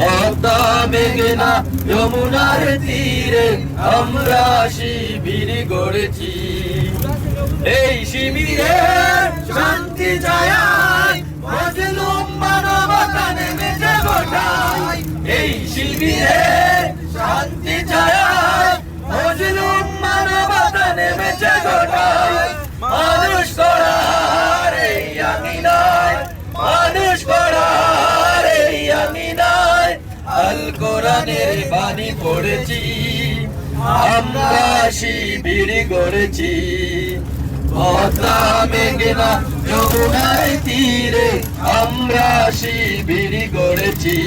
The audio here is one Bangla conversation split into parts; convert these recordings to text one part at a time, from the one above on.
পদ্মা মেঘনা যমুনার তীরে আমরা শিবির গড়েছি। এই শিবিরে শান্তি যায় মজলুম মানবতা নেমেছে গোটায় এই শিবিরে শান্তি যায় মজলুম মানবতা নেমেছে গোটায় কোরআনের বাণী পড়েছি, আমরা শিবির গড়েছি। পদ্মা, মেঘনা যমুনার তীরে আমরা শিবির গড়েছি।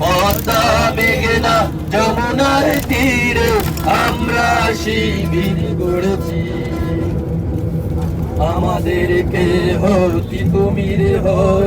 পদ্মা, মেঘনা যমুনার তীরে আমরা শিবির গড়েছি। আমাদেরকে হতি তুমির হো